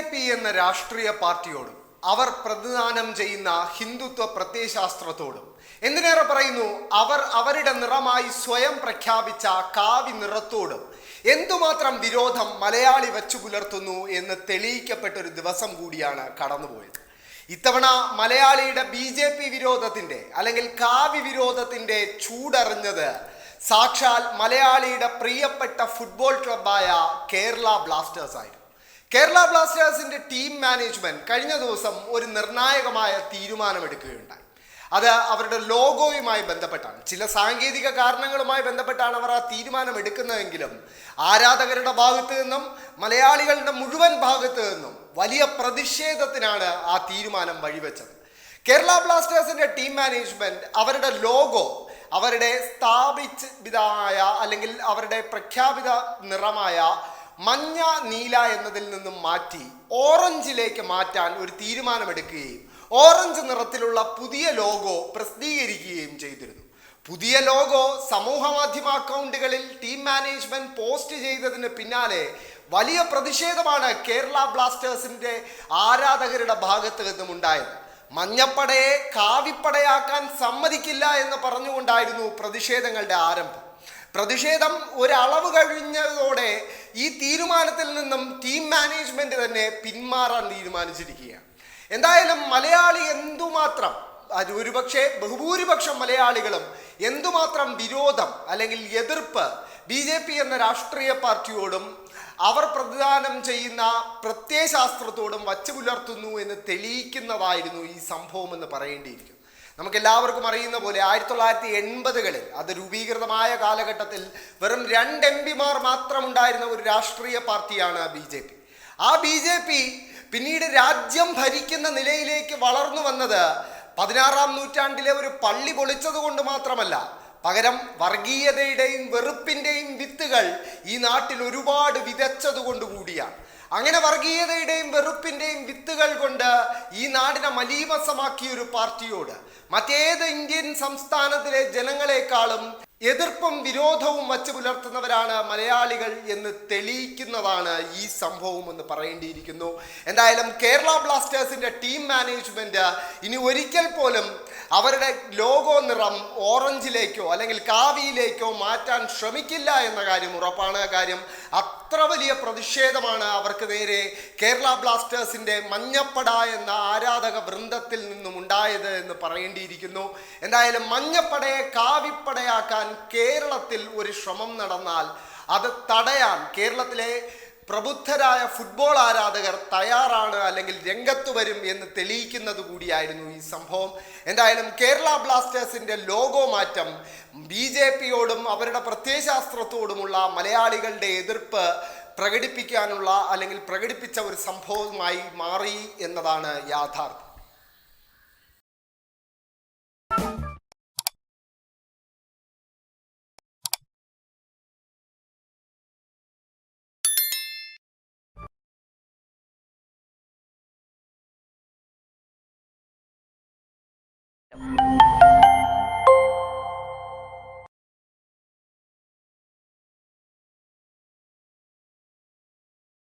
P എന്ന രാഷ്ട്രീയ പാർട്ടിയോടും അവർ പ്രതിദാനം ചെയ്യുന്ന ഹിന്ദുത്വ പ്രത്യയശാസ്ത്രത്തോടും. എന്തിനേറെ പറയുന്നു? അവർ അവരുടെ നിറമായി സ്വയം പ്രഖ്യാപിച്ച കാവി നിറത്തോടും. എന്തുമാത്രം വിരോധം മലയാളി വച്ചു പുലർത്തുന്നു എന്ന് തെളിയിക്കപ്പെട്ട ഒരു ദിവസം കൂടിയാണ് കടന്നുപോയത്. ഇത്തവണ മലയാളിയുടെ ബി ജെ പി വിരോധത്തിന്റെ അല്ലെങ്കിൽ കാവി വിരോധത്തിന്റെ ചൂടറിഞ്ഞത് സാക്ഷാൽ മലയാളിയുടെ പ്രിയപ്പെട്ട ഫുട്ബോൾ ക്ലബായ കേരള ബ്ലാസ്റ്റേഴ്സ് ആയിരുന്നു കേരള ബ്ലാസ്റ്റേഴ്സിന്റെ ടീം മാനേജ്മെന്റ് കഴിഞ്ഞ ദിവസം ഒരു നിർണായകമായ തീരുമാനമെടുക്കുകയുണ്ടായി. അത് അവരുടെ ലോഗോയുമായി ബന്ധപ്പെട്ടാണ്. ചില സാങ്കേതിക കാരണങ്ങളുമായി ബന്ധപ്പെട്ടാണ് അവർ ആ തീരുമാനം എടുക്കുന്നതെങ്കിലും ആരാധകരുടെ ഭാഗത്ത് നിന്നും മലയാളികളുടെ മുഴുവൻ ഭാഗത്ത് നിന്നും വലിയ പ്രതിഷേധത്തിനാണ് ആ തീരുമാനം വഴിവെച്ചത്. കേരള ബ്ലാസ്റ്റേഴ്സിന്റെ ടീം മാനേജ്മെന്റ് അവരുടെ ലോഗോ അവരുടെ സ്ഥാപിതമായ അല്ലെങ്കിൽ അവരുടെ പ്രഖ്യാപിത നിറമായ മഞ്ഞ നീല എന്നതിൽ നിന്നും മാറ്റി ഓറഞ്ചിലേക്ക് മാറ്റാൻ ഒരു തീരുമാനമെടുക്കുകയും ഓറഞ്ച് നിറത്തിലുള്ള പുതിയ ലോഗോ പ്രസിദ്ധീകരിക്കുകയും ചെയ്തിരുന്നു. പുതിയ ലോഗോ സമൂഹ മാധ്യമ അക്കൗണ്ടുകളിൽ ടീം മാനേജ്മെന്റ് പോസ്റ്റ് ചെയ്തതിന് പിന്നാലെ വലിയ പ്രതിഷേധമാണ് കേരള ബ്ലാസ്റ്റേഴ്സിന്റെ ആരാധകരുടെ ഭാഗത്ത് നിന്നും ഉണ്ടായത്. മഞ്ഞപ്പടയെ കാവിപ്പടയാക്കാൻ സമ്മതിക്കില്ല എന്ന് പറഞ്ഞുകൊണ്ടായിരുന്നു പ്രതിഷേധങ്ങളുടെ ആരംഭം. പ്രതിഷേധം ഒരളവ് കഴിഞ്ഞതോടെ ഈ തീരുമാനത്തിൽ നിന്നും ടീം മാനേജ്മെന്റ് തന്നെ പിന്മാറാൻ തീരുമാനിച്ചിരിക്കുകയാണ്. എന്തായാലും മലയാളി എന്തുമാത്രം അത് ഒരുപക്ഷെ ബഹുഭൂരിപക്ഷം മലയാളികളും എന്തുമാത്രം വിരോധം അല്ലെങ്കിൽ എതിർപ്പ് ബി ജെ പി എന്ന രാഷ്ട്രീയ പാർട്ടിയോടും അവർ പ്രതിദാനം ചെയ്യുന്ന പ്രത്യയശാസ്ത്രത്തോടും വച്ചു പുലർത്തുന്നു എന്ന് തെളിയിക്കുന്നതായിരുന്നു ഈ സംഭവം എന്ന് പറയേണ്ടിയിരിക്കുന്നു. നമുക്ക് എല്ലാവർക്കും അറിയുന്ന പോലെ ആയിരത്തി തൊള്ളായിരത്തി എൺപതുകളിൽ അത് രൂപീകൃതമായ കാലഘട്ടത്തിൽ വെറും രണ്ട് എം പിമാർ മാത്രം ഉണ്ടായിരുന്ന ഒരു രാഷ്ട്രീയ പാർട്ടിയാണ് ബി ജെ പി. ആ ബി ജെ പി പിന്നീട് രാജ്യം ഭരിക്കുന്ന നിലയിലേക്ക് വളർന്നു വന്നത് പതിനാറാം നൂറ്റാണ്ടിലെ ഒരു പള്ളി പൊളിച്ചത് കൊണ്ട് മാത്രമല്ല പകരം വർഗീയതയുടെയും വെറുപ്പിന്റെയും വിത്തുകൾ ഈ നാട്ടിൽ ഒരുപാട് വിതച്ചതുകൊണ്ട് കൂടിയാണ്. അങ്ങനെ വർഗീയതയുടെയും വെറുപ്പിന്റെയും വിത്തുകൾ കൊണ്ട് ഈ നാടിനെ മലീമസമാക്കിയ ഒരു പാർട്ടിയോട് മറ്റേത് ഇന്ത്യൻ സംസ്ഥാനത്തിലെ ജനങ്ങളെക്കാളും എതിർപ്പും വിരോധവും വച്ച് പുലർത്തുന്നവരാണ് മലയാളികൾ എന്ന് തെളിയിക്കുന്നതാണ് ഈ സംഭവം എന്ന് പറയേണ്ടിയിരിക്കുന്നു. എന്തായാലും കേരള ബ്ലാസ്റ്റേഴ്സിന്റെ ടീം മാനേജ്മെന്റ് ഇനി ഒരിക്കൽ പോലും അവരുടെ ലോഗോ നിറം ഓറഞ്ചിലേക്കോ അല്ലെങ്കിൽ കാവിയിലേക്കോ മാറ്റാൻ ശ്രമിക്കില്ല എന്ന കാര്യം ഉറപ്പാണ്. കാര്യം അത്ര വലിയ പ്രതിഷേധമാണ് അവർക്ക് നേരെ കേരള ബ്ലാസ്റ്റേഴ്സിന്റെ മഞ്ഞപ്പട എന്ന ആരാധക വൃന്ദത്തിൽ നിന്നും ഉണ്ടായത് എന്ന് പറയേണ്ടിയിരിക്കുന്നു. എന്തായാലും മഞ്ഞപ്പടയെ കാവിപ്പടയാക്കാൻ കേരളത്തിൽ ഒരു ശ്രമം നടന്നാൽ അത് തടയാൻ കേരളത്തിലെ പ്രബുദ്ധരായ ഫുട്ബോൾ ആരാധകർ തയ്യാറാണ് അല്ലെങ്കിൽ രംഗത്ത് വരും എന്ന് തെളിയിക്കുന്നത് കൂടിയായിരുന്നു ഈ സംഭവം. എന്തായാലും കേരള ബ്ലാസ്റ്റേഴ്സിന്റെ ലോഗോ മാറ്റം ബി ജെ പിയോടും അവരുടെ പ്രത്യയശാസ്ത്രത്തോടുമുള്ള മലയാളികളുടെ എതിർപ്പ് പ്രകടിപ്പിക്കാനുള്ള അല്ലെങ്കിൽ പ്രകടിപ്പിച്ച ഒരു സംഭവമായി മാറി എന്നതാണ് യാഥാർത്ഥ്യം.